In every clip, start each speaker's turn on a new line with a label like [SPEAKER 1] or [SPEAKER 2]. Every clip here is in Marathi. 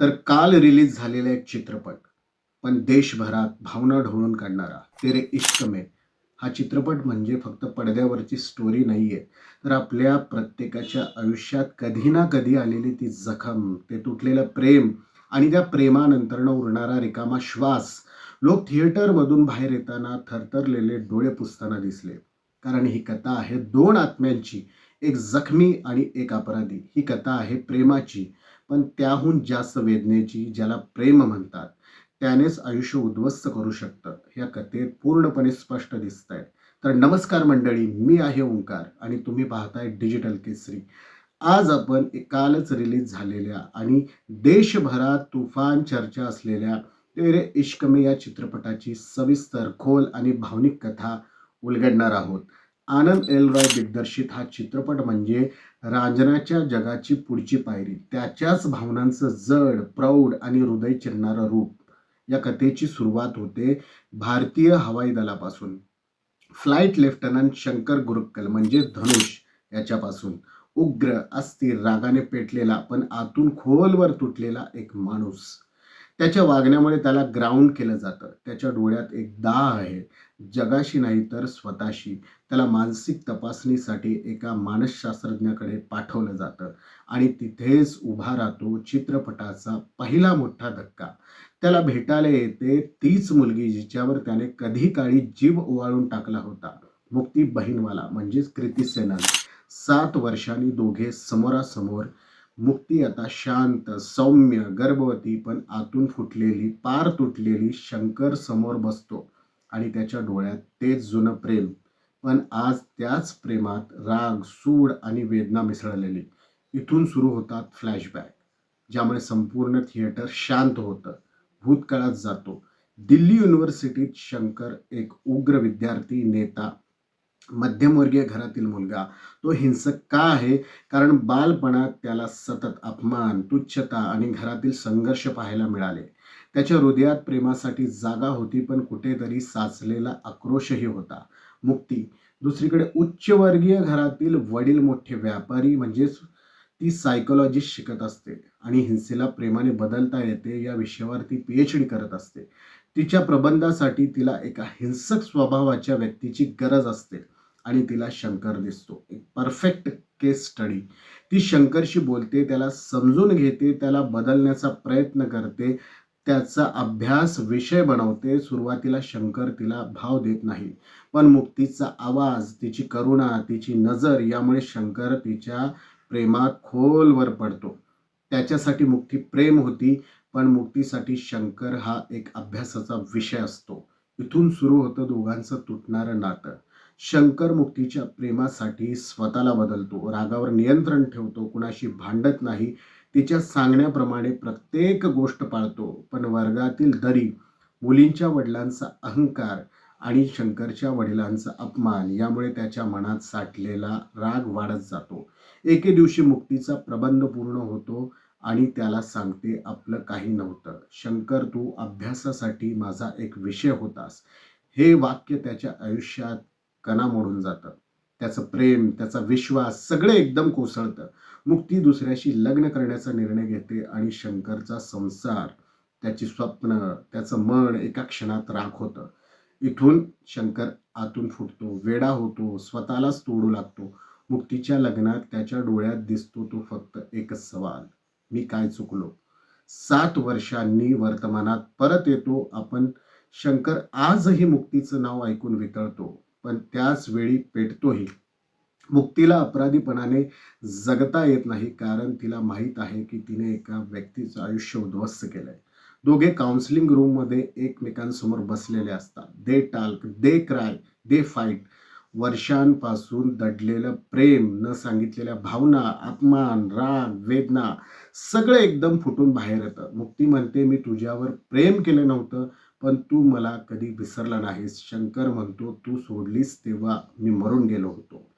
[SPEAKER 1] तर काल रिलीज झालेला एक चित्रपट पण देशभरात भावना ढवळून काढणारा तेरे इश्क में. हा चित्रपट म्हणजे फक्त पडद्यावरची स्टोरी नाही आहे तर आपल्या प्रत्येकाच्या आयुष्यात कधी ना कधी आलेली ती जखम ते तुटलेलं प्रेम आणि त्या प्रेमानंतरनं उरणारा रिकामा श्वास लोक थिएटरमधून बाहेर येताना थरथरलेले डोळे पुसताना दिसले. कारण ही कथा आहे दोन आत्म्यांची एक जखमी आणि एक अपराधी. ही कथा आहे प्रेमाची. पण त्याहून जास्त वेदनेची ज्याला प्रेम म्हणतात त्यानेच आयुष्य उद्ध्वस्त करू शकतं. या कथेत पूर्णपणे स्पष्ट दिसत आहे तर नमस्कार मंडळी मी आहे ओंकार आणि तुम्ही पाहताय डिजिटल केसरी. आज आपण कालच रिलीज झालेल्या आणि देशभरात तुफान चर्चा असलेल्या तेरे इश्क में या चित्रपटाची सविस्तर खोल आणि भावनिक कथा उलगडणार आहोत. आनंद एल रॉय दिग्दर्शित हा चित्रपट म्हणजे रांजनाच्या जगाची पुढची पायरी. त्याच्याच भावनांचं जड प्रौढ आणि हृदय चिरणारं रूप या कथेची सुरुवात होते भारतीय हवाई दलापासून. फ्लाईट लेफ्टनंट शंकर गुरुक्कल म्हणजे धनुष याच्यापासून. उग्र अस्थिर रागाने पेटलेला पण आतून खोलवर तुटलेला एक माणूस. त्याच्या वागण्यामुळे त्याला ग्राउंड केलं जातं. त्याच्या डोळ्यात एक दाह आहे. जगाशी नाही तर स्वतःशी. त्याला मानसिक तपासणीसाठी एका मानसशास्त्रज्ञाकडे पाठवलं जातं. आणि तिथेच उभा राहतो चित्रपटाचा पहिला मोठा धक्का. त्याला भेटायला येते तीच मुलगी जिच्यावर त्याने कधी काळी जीव ओवाळून टाकला होता. मुक्ती बहीणवाला म्हणजेच कृती सेनन. सात वर्षांनी दोघे समोरासमोर. मुक्ती आता शांत सौम्य गर्भवती पण आतून फुटलेली पार तुटलेली शंकर समोर बसतो. आणि त्याच्या डोळ्यात तेच जुनं प्रेम. पण आज त्याच प्रेमात राग सूड आणि वेदना मिसळलेली. इथून सुरू होतात फ्लॅशबॅक ज्यामुळे संपूर्ण थिएटर शांत होतं. भूतकाळात जातो. दिल्ली युनिव्हर्सिटीत शंकर एक उग्र विद्यार्थी नेता मध्यमवर्गीय घरातील मुलगा. तो हिंसक का आहे? कारण बालपणात त्याला सतत अपमान तुच्छता आणि घरातील संघर्ष पाहायला मिळाले. त्याच्या हृदयात प्रेमासाठी जागा होती पण कुठेतरी साचलेला आक्रोशही होता. मुक्ती. दुसरीकडे उच्चवर्गीय घरातील वडील मोठे व्यापारी म्हणजेच ती सायकोलॉजी शिकत असते आणि हिंसेला प्रेमाने बदलता येते या विषयावर ती पी एच डी करत असते. तिच्या प्रबंधासाठी तिला एका हिंसक स्वभावाच्या व्यक्तीची गरज असते आणि तिला शंकर दिसतो. एक परफेक्ट केस स्टडी ती शंकरशी बोलते त्याला समजून घेते त्याला बदलण्याचा प्रयत्न करते त्याचा अभ्यास विषय बनवते सुरुवातीला शंकर तिला भाव देत नाही. पण मुक्तीचा आवाज तिची करुणा तिची नजर यामुळे शंकर तिच्या प्रेमात खोलवर पडतो. त्याच्यासाठी मुक्ती प्रेम होती पण मुक्तीसाठी शंकर हा एक अभ्यासाचा विषय असतो. इथून सुरू होतं दोघांचं तुटणारं नातं. शंकर मुक्तीच्या प्रेमासाठी स्वतःला बदलतो रागावर नियंत्रण ठेवतो कुणाशी भांडत नाही तिच्या सांगण्याप्रमाणे प्रत्येक गोष्ट पाळतो पण वर्गातील दरी मुलींच्या वडिलांचा अहंकार आणि शंकरच्या वडिलांचा अपमान यामुळे त्याच्या मनात साठलेला राग वाढत जातो. एके दिवशी मुक्तीचा प्रबंध पूर्ण होतो आणि त्याला सांगते आपलं काही नव्हतं. शंकर तू अभ्यासासाठी माझा एक विषय होतास. हे वाक्य त्याच्या आयुष्यात कणा मोडून जातं. त्याचं प्रेम त्याचा विश्वास सगळे एकदम कोसळतं. मुक्ती दुसऱ्याशी लग्न करण्याचा निर्णय घेते आणि शंकरचा संसार त्याची स्वप्न त्याचं मन एका क्षणात राख होतं. इथून शंकर आतून फुटतो वेडा होतो स्वतःलाच तोडू लागतो. मुक्तीच्या लग्नात त्याच्या डोळ्यात दिसतो तो फक्त एकच सवाल मी काय चुकलो? सात वर्षांनी वर्तमानात परत येतो आपण शंकर आजही मुक्तीचं नाव ऐकून वितळतो. पण त्याच वेळी पेटतोही. मुक्तीला अपराधीपणाने जगता येत नाही कारण तिला माहीत आहे की तिने एका व्यक्तीचं आयुष्य उद्ध्वस्त केलंय. दोघे काउन्सिलिंग रूममध्ये एकमेकांसमोर बसलेले असतात. They talk they cry they fight. वर्षांपासून दडलेलं प्रेम न सांगितलेल्या भावना अपमान राग वेदना सगळं एकदम फुटून बाहेर येतं. मुक्ती म्हणते मी तुझ्यावर प्रेम केलं नव्हतं पण तू मला कधी विसरला नाहीस. शंकर म्हणतो तू सोडलीस तेव्हा मी मरून गेलो होतो.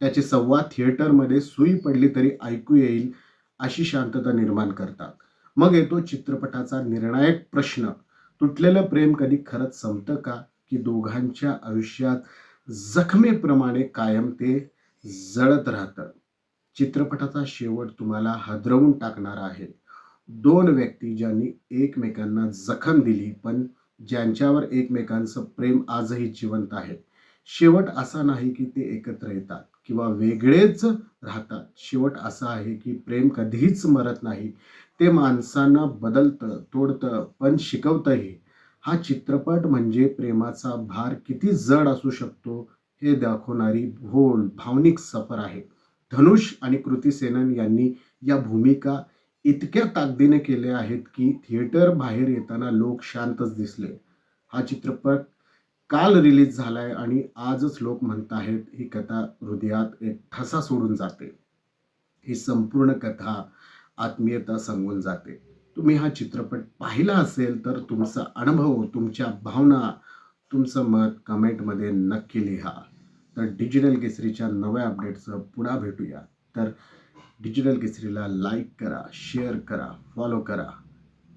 [SPEAKER 1] त्याचे संवाद थिएटरमध्ये सुई पडली तरी ऐकू येईल अशी शांतता निर्माण करतात. मग येतो चित्रपटाचा निर्णायक प्रश्न. तुटलेलं प्रेम कधी खरंच संपतं का? की दोघांच्या आयुष्यात जखमेप्रमाणे कायम ते जळत राहतं. चित्रपटाचा शेवट तुम्हाला हादरवून टाकणारा आहे. दोन व्यक्ती ज्यांनी एकमेकांना जखम दिली पण ज्यांच्यावर एकमेकांचं प्रेम आजही जिवंत आहे शेवट असा नाही की ते एकत्र येतात किंवा वेगळेच राहतात. शेवट असा आहे की प्रेम कधीच मरत नाही. ते माणसांना बदलतं तोडतं पण शिकवतंही. हा चित्रपट म्हणजे प्रेमाचा भार किती जड असू शकतो हे दाखवणारी भोल भावनिक सफर आहे. धनुष आणि कृती सेनन यांनी या भूमिका इतक्या ताकदीने केले आहेत की थिएटर बाहेर येताना लोक शांतच दिसले. हा चित्रपट काल रिलीज झालाय आणि आजच लोक म्हणत आहेत ही कथा हृदयात एक ठसा सोडून जाते. ही संपूर्ण कथा आत्मीयता सांगून जाते. तुम्ही हा चित्रपट पाहिला असेल तर तुमचा अनुभव तुमच्या भावना तुमचं मत कमेंटमध्ये नक्की लिहा. तर डिजिटल केसरीच्या नव्या अपडेटसह पुन्हा भेटूया. तर डिजिटल केसरीला लाईक करा शेअर करा फॉलो करा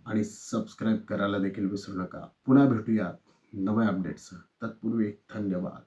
[SPEAKER 1] आणि सबस्क्राईब करायला देखील विसरू नका. पुन्हा भेटूयात नव्या अपडेट्स तत्पूर्वी धन्यवाद.